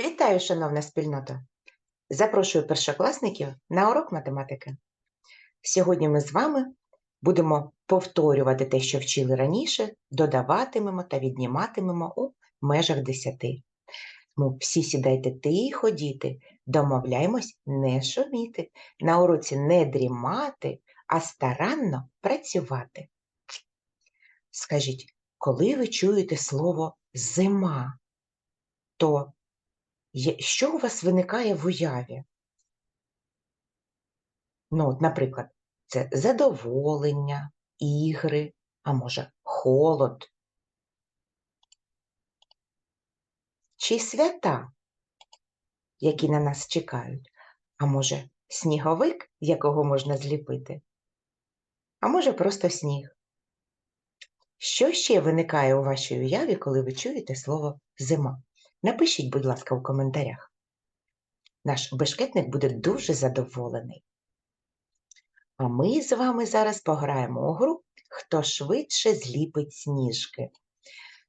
Вітаю, шановна спільнота! Запрошую першокласників на урок математики. Сьогодні ми з вами будемо повторювати те, що вчили раніше, додаватимемо та відніматимемо у межах десяти. Тому всі сідайте тихо, діти, домовляємось не шуміти, на уроці не дрімати, а старанно працювати. Скажіть, коли ви чуєте слово зима, то Що у вас виникає в уяві? Ну, от, наприклад, це задоволення, ігри, а може, холод. Чи свята, які на нас чекають? А може, сніговик, якого можна зліпити? А може, просто сніг? Що ще виникає у вашій уяві, коли ви чуєте слово зима? Напишіть, будь ласка, у коментарях. Наш бешкетник буде дуже задоволений. А ми з вами зараз пограємо у гру Хто швидше зліпить сніжки.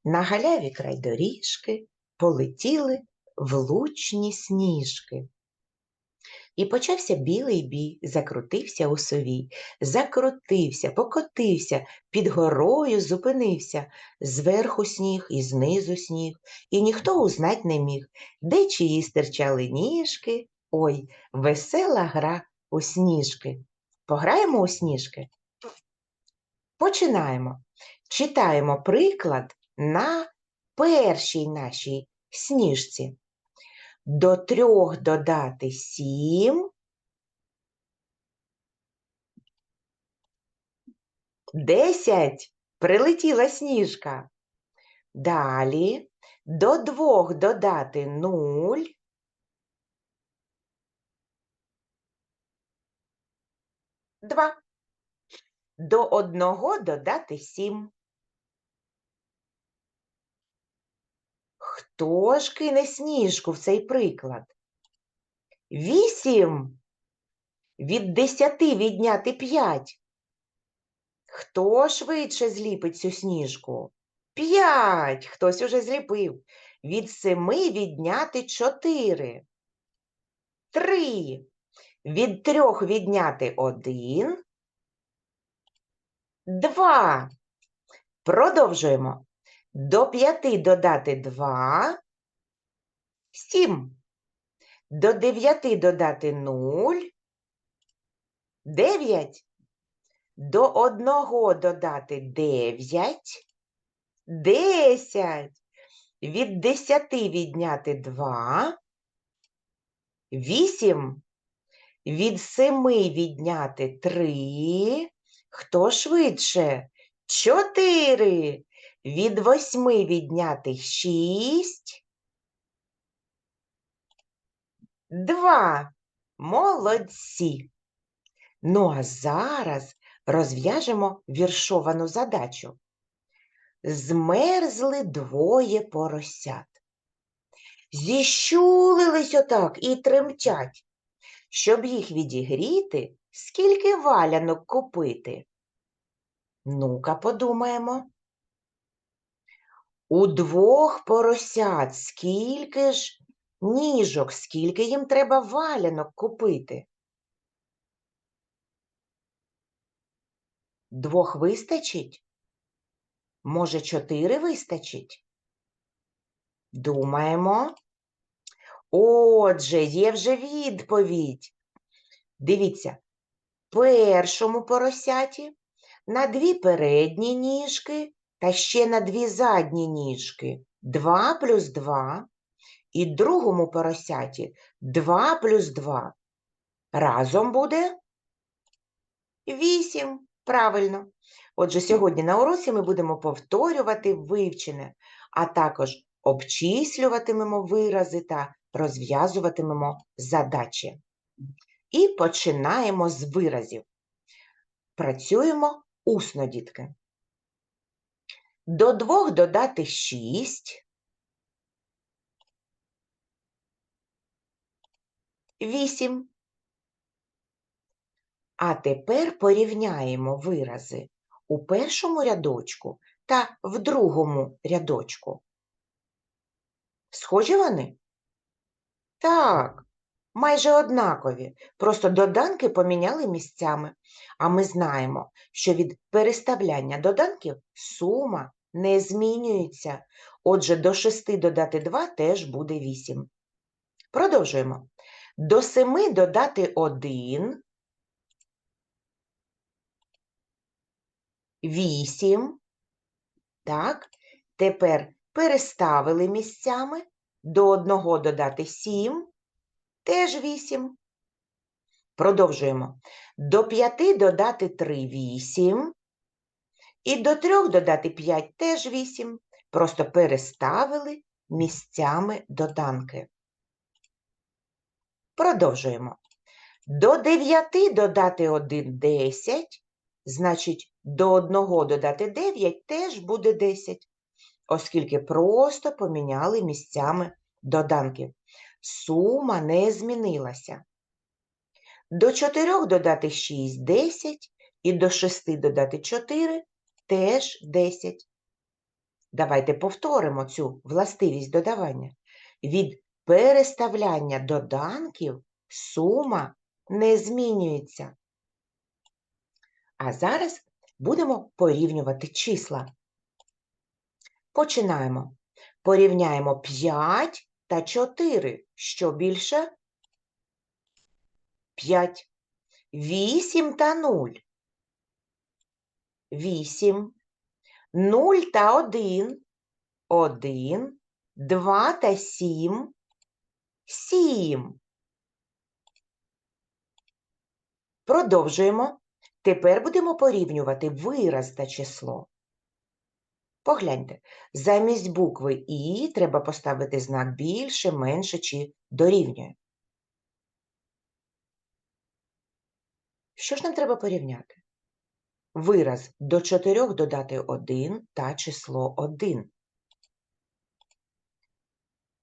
На галяві край доріжки полетіли влучні сніжки. І почався білий бій, закрутився у сові, закрутився, покотився, під горою зупинився, зверху сніг і знизу сніг, і ніхто узнать не міг, де чиї стирчали ніжки. Ой, весела гра у сніжки. Пограємо у сніжки? Починаємо. Читаємо приклад на першій нашій сніжці. До трьох додати сім. Десять. Прилетіла сніжка. Далі до двох додати нуль. Два. До одного додати сім. Хто ж кине сніжку в цей приклад? Вісім. Від десяти відняти п'ять. Хто швидше зліпить цю сніжку? П'ять. Хтось уже зліпив. Від семи відняти чотири. Три. Від трьох відняти один. Два. Продовжуємо. До п'яти додати два. Сім. До дев'яти додати нуль. Дев'ять. До одного додати дев'ять. Десять. Від десяти відняти два. Вісім. Від семи відняти три. Хто швидше? Чотири. Від восьми відняти шість. Два. Молодці. Ну, а зараз розв'яжемо віршовану задачу. Змерзли двоє поросят. Зіщулились отак і тремтять. Щоб їх відігріти, скільки валянок купити? Ну-ка, подумаємо. У двох поросят скільки ж ніжок, скільки їм треба валянок купити? Двох вистачить? Може, чотири вистачить? Думаємо. Отже, є вже відповідь. Дивіться, першому поросяті на дві передні ніжки та ще на дві задні ніжки 2 плюс 2, і другому поросяті 2 плюс 2. Разом буде 8. Правильно. Отже, сьогодні на уроці ми будемо повторювати вивчене, а також обчислюватимемо вирази та розв'язуватимемо задачі. І починаємо з виразів. Працюємо усно, дітки. До двох додати 6. 8. А тепер порівняємо вирази у першому рядочку та в другому рядочку. Схожі вони? Так, майже однакові, просто доданки поміняли місцями. А ми знаємо, що від переставляння доданків сума не змінюється. Отже, до 6 додати 2 теж буде 8. Продовжуємо. До 7 додати 1 8. Так, тепер переставили місцями. До 1 додати 7, теж 8. Продовжуємо. До 5 додати 3 – 8. І до 3 додати 5 – теж 8. Просто переставили місцями доданки. Продовжуємо. До 9 додати 1 – 10. Значить, до 1 додати 9 теж буде 10, оскільки просто поміняли місцями доданки. Сума не змінилася. До 4 додати 6 – 10, і до 6 додати 4 – теж 10. Давайте повторимо цю властивість додавання. Від переставляння доданків сума не змінюється. А зараз будемо порівнювати числа. Починаємо. Порівняємо 5 та 4. Що більше? 5. 8 та 0. 8. 0 та 1. 1. 2 та 7. 7. Продовжуємо. Тепер будемо порівнювати вираз та число. Погляньте, замість букви І треба поставити знак більше, менше чи дорівнює. Що ж нам треба порівняти? Вираз до 4 додати 1 та число 1.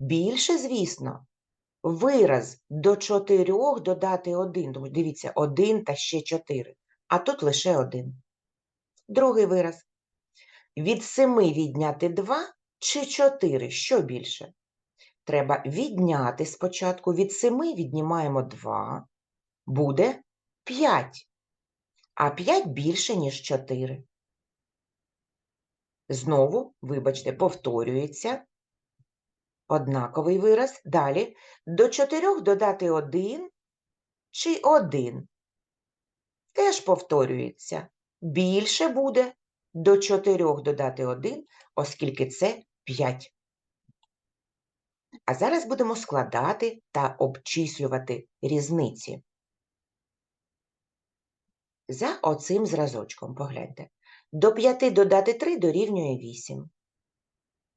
Більше, звісно, вираз до 4 додати 1. Тому дивіться, 1 та ще 4. А тут лише 1. Другий вираз. Від 7 відняти 2 чи 4? Що більше? Треба відняти спочатку. Від 7 віднімаємо 2. Буде 5. А 5 більше, ніж 4. Знову, вибачте, повторюється. Однаковий вираз. Далі. До 4 додати 1 чи 1. Теж повторюється. Більше буде до 4 додати 1, оскільки це 5. А зараз будемо складати та обчислювати різниці. За оцим зразочком погляньте. До 5 додати 3 дорівнює 8.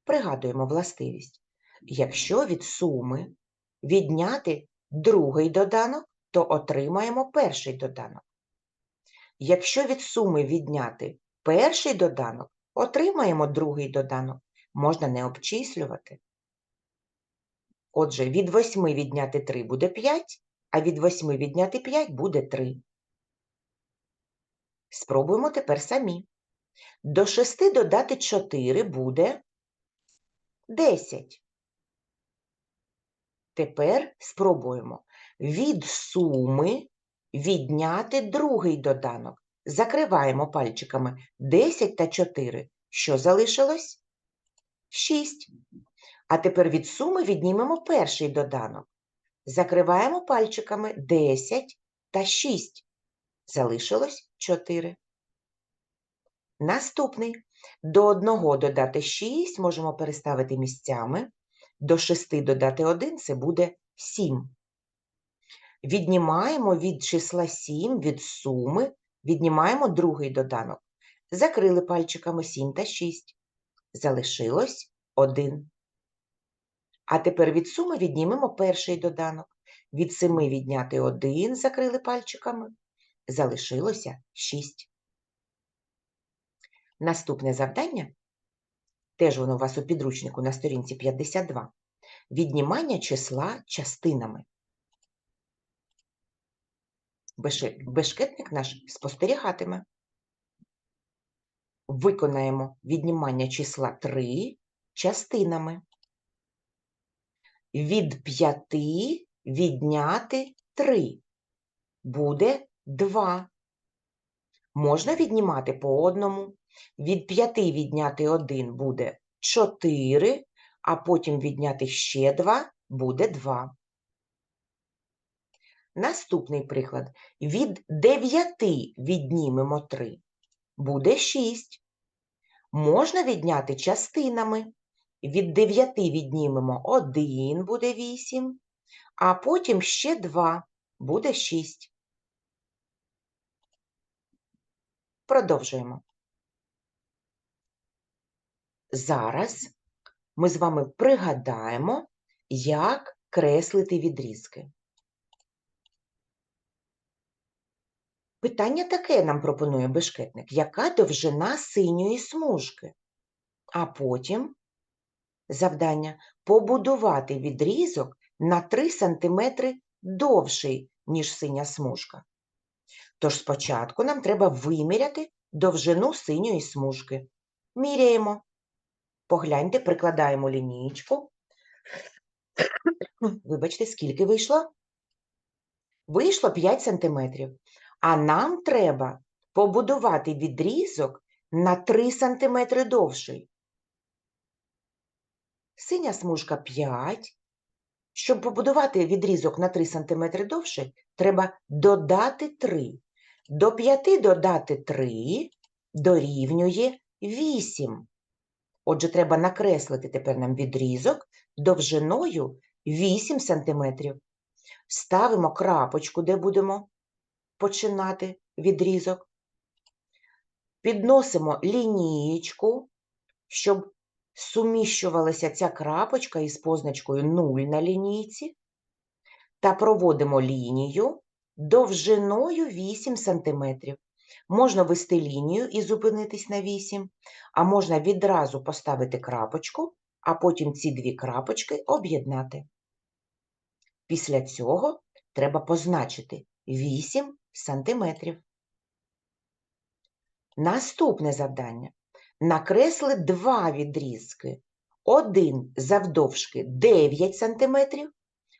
Пригадуємо властивість. Якщо від суми відняти другий доданок, то отримаємо перший доданок. Якщо від суми відняти перший доданок, отримаємо другий доданок. Можна не обчислювати. Отже, від 8 відняти 3 буде 5, а від 8 відняти 5 буде 3. Спробуємо тепер самі. До 6 додати 4 буде 10. Тепер спробуємо від суми відняти другий доданок. Закриваємо пальчиками 10 та 4. Що залишилось? 6. А тепер від суми віднімемо перший доданок. Закриваємо пальчиками 10 та 6. Залишилось 4. Наступний. До 1 додати 6 можемо переставити місцями. До 6 додати 1 це буде 7. Віднімаємо від числа 7 від суми, віднімаємо другий доданок. Закрили пальчиками 7 та 6. Залишилось 1. А тепер від суми віднімемо перший доданок. Від 7 відняти 1, закрили пальчиками. Залишилося 6. Наступне завдання, теж воно у вас у підручнику на сторінці 52. Віднімання числа частинами. Бешкетник наш спостерігатиме. Виконаємо віднімання числа 3 частинами. Від 5 відняти 3 буде 2. Можна віднімати по одному. Від 5 відняти 1 буде 4, а потім відняти ще 2 буде 2. Наступний приклад. Від 9 віднімемо 3 буде 6. Можна відняти частинами. Від 9 віднімемо 1 буде 8, а потім ще 2 буде 6. Продовжуємо. Зараз ми з вами пригадаємо, як креслити відрізки. Питання таке нам пропонує бешкетник. Яка довжина синьої смужки? А потім завдання побудувати відрізок на 3 см довший, ніж синя смужка. Тож спочатку нам треба виміряти довжину синьої смужки. Міряємо. Погляньте, прикладаємо лінійку. Вибачте, скільки вийшло? Вийшло 5 см. А нам треба побудувати відрізок на 3 см довший. Синя смужка 5. Щоб побудувати відрізок на 3 см довший, треба додати 3. До 5 додати 3 дорівнює 8. Отже, треба накреслити тепер нам відрізок довжиною 8 см. Ставимо крапочку, де будемо починати відрізок. Підносимо лінієчку, щоб суміщувалася ця крапочка із позначкою 0 на лінійці, та проводимо лінію довжиною 8 см. Можна вести лінію і зупинитись на 8, а можна відразу поставити крапочку, а потім ці дві крапочки об'єднати. Після цього треба позначити 8 сантиметрів. Наступне завдання. Накресли два відрізки. Один завдовжки 9 см,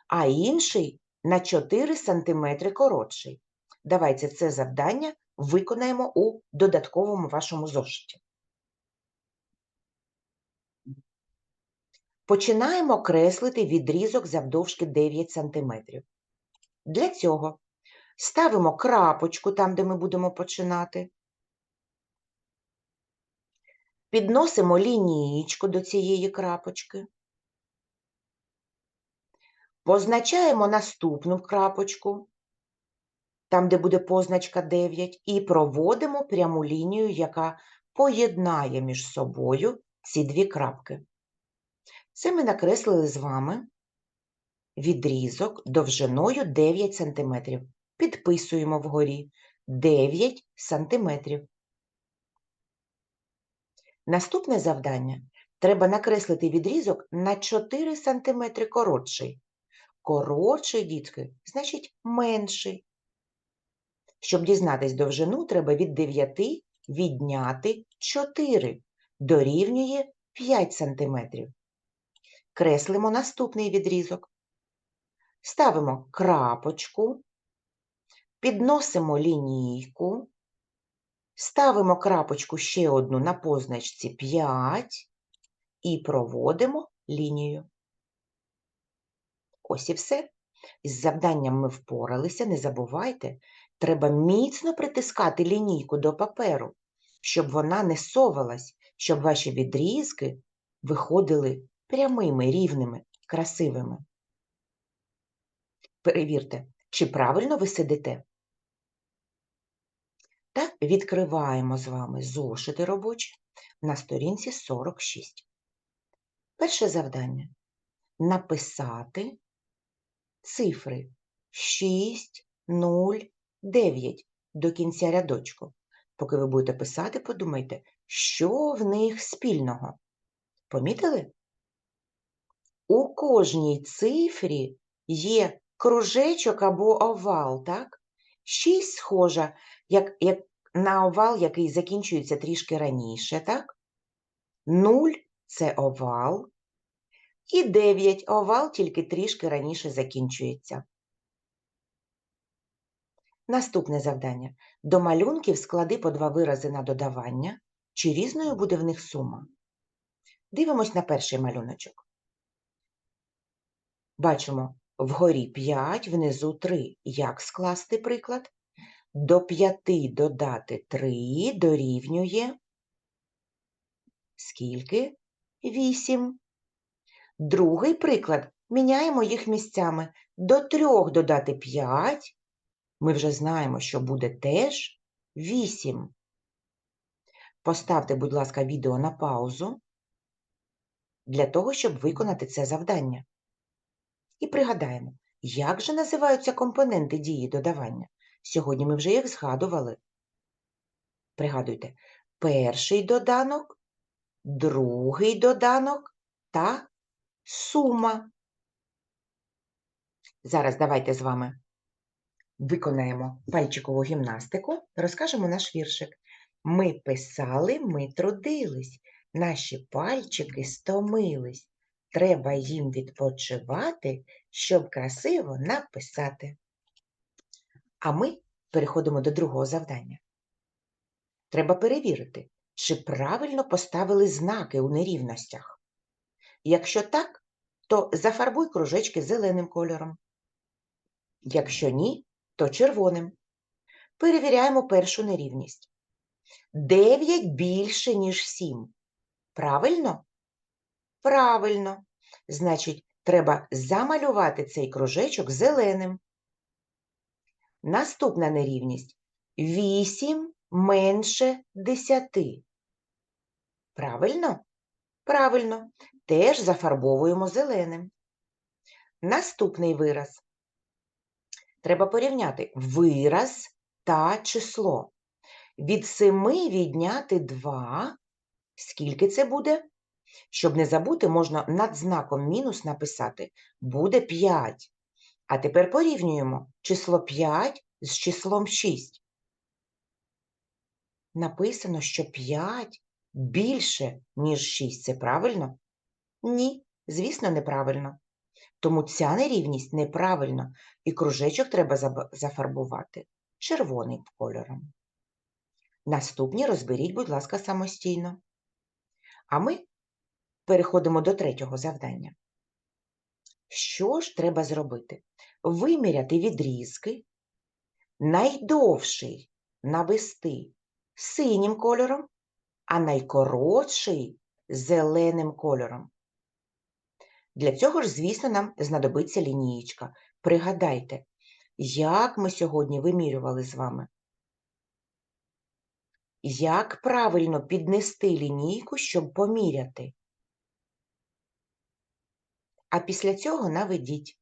а інший на 4 см коротший. Давайте це завдання виконаємо у додатковому вашому зошиті. Починаємо креслити відрізок завдовжки 9 см. Для цього ставимо крапочку там, де ми будемо починати. Підносимо лінієчку до цієї крапочки. Позначаємо наступну крапочку, там, де буде позначка 9, і проводимо пряму лінію, яка поєднає між собою ці дві крапки. Це ми накреслили з вами відрізок довжиною 9 см. Підписуємо вгорі 9 см. Наступне завдання треба накреслити відрізок на 4 см коротший. Коротший, дітки, значить менший. Щоб дізнатись довжину, треба від 9 відняти 4, дорівнює 5 см. Креслимо наступний відрізок. Ставимо крапочку, підносимо лінійку, ставимо крапочку ще одну на позначці 5 і проводимо лінію. Ось і все. Із завданням ми впоралися, не забувайте, треба міцно притискати лінійку до паперу, щоб вона не совалась, щоб ваші відрізки виходили прямими, рівними, красивими. Перевірте, чи правильно ви сидите. Так, відкриваємо з вами зошити робочі на сторінці 46. Перше завдання написати цифри 6, 0, 9 до кінця рядочку. Поки ви будете писати, подумайте, що в них спільного. Помітили? У кожній цифрі є кружечок або овал, так? Шість схожа, як, як на овал, який закінчується трішки раніше, так? Нуль це овал. І 9 овал тільки трішки раніше закінчується. Наступне завдання. До малюнків склади по два вирази на додавання. Чи різною буде в них сума? Дивимось на перший малюночок. Бачимо вгорі 5, внизу 3. Як скласти приклад? До 5 додати 3 дорівнює скільки? 8. Другий приклад. Міняємо їх місцями. До 3 додати 5. Ми вже знаємо, що буде теж 8. Поставте, будь ласка, відео на паузу для того, щоб виконати це завдання. І пригадаємо, як же називаються компоненти дії додавання? Сьогодні ми вже їх згадували. Пригадуйте, перший доданок, другий доданок та сума. Зараз давайте з вами виконаємо пальчикову гімнастику, розкажемо наш віршик. Ми писали, ми трудились, наші пальчики стомились. Треба їм відпочивати, щоб красиво написати. А ми переходимо до другого завдання. Треба перевірити, чи правильно поставили знаки у нерівностях. Якщо так, то зафарбуй кружечки зеленим кольором. Якщо ні, то червоним. Перевіряємо першу нерівність. 9 більше, ніж 7. Правильно? Правильно. Значить, треба замалювати цей кружечок зеленим. Наступна нерівність. 8 менше 10. Правильно? Правильно. Теж зафарбовуємо зеленим. Наступний вираз. Треба порівняти вираз та число. Від 7 відняти 2. Скільки це буде? Щоб не забути, можна над знаком мінус написати. Буде 5. А тепер порівнюємо число 5 з числом 6. Написано, що 5 більше, ніж 6. Це правильно? Ні, звісно, неправильно. Тому ця нерівність неправильна, і кружечок треба зафарбувати червоним кольором. Наступні розберіть, будь ласка, самостійно. А ми переходимо до третього завдання. Що ж треба зробити? Виміряти відрізки, найдовший навести синім кольором, а найкоротший зеленим кольором. Для цього ж, звісно, нам знадобиться лінієчка. Пригадайте, як ми сьогодні вимірювали з вами. Як правильно піднести лінійку, щоб поміряти? А після цього наведіть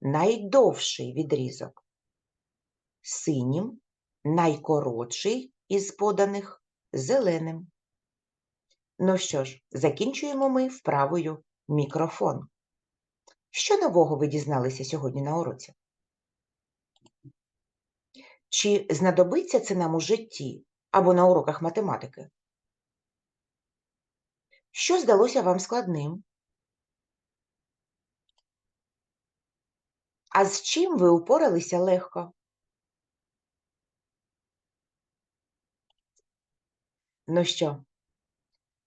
найдовший відрізок синім, найкоротший із поданих зеленим. Ну що ж, закінчуємо ми вправою мікрофон. Що нового ви дізналися сьогодні на уроці? Чи знадобиться це нам у житті або на уроках математики? Що здалося вам складним? А з чим ви упоралися легко? Ну що,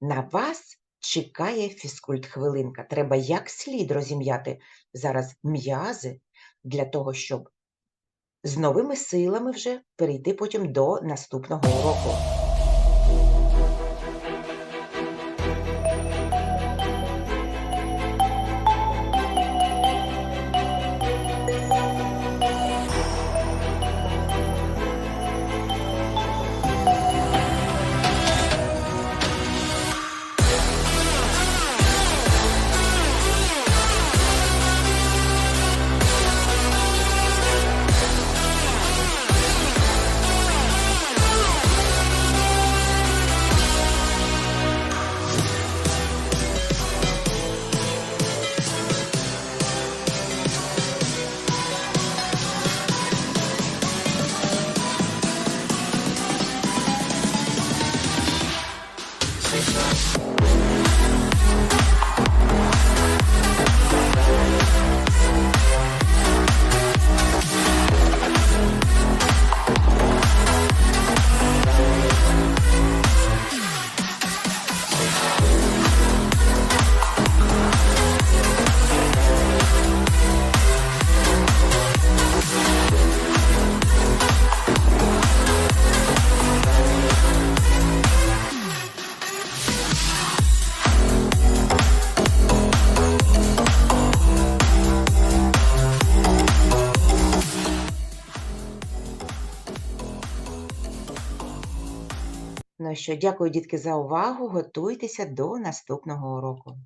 на вас чекає фізкульт-хвилинка. Треба як слід розім'яти зараз м'язи для того, щоб з новими силами вже перейти потім до наступного уроку. Що, дякую, дітки, за увагу. Готуйтеся до наступного уроку.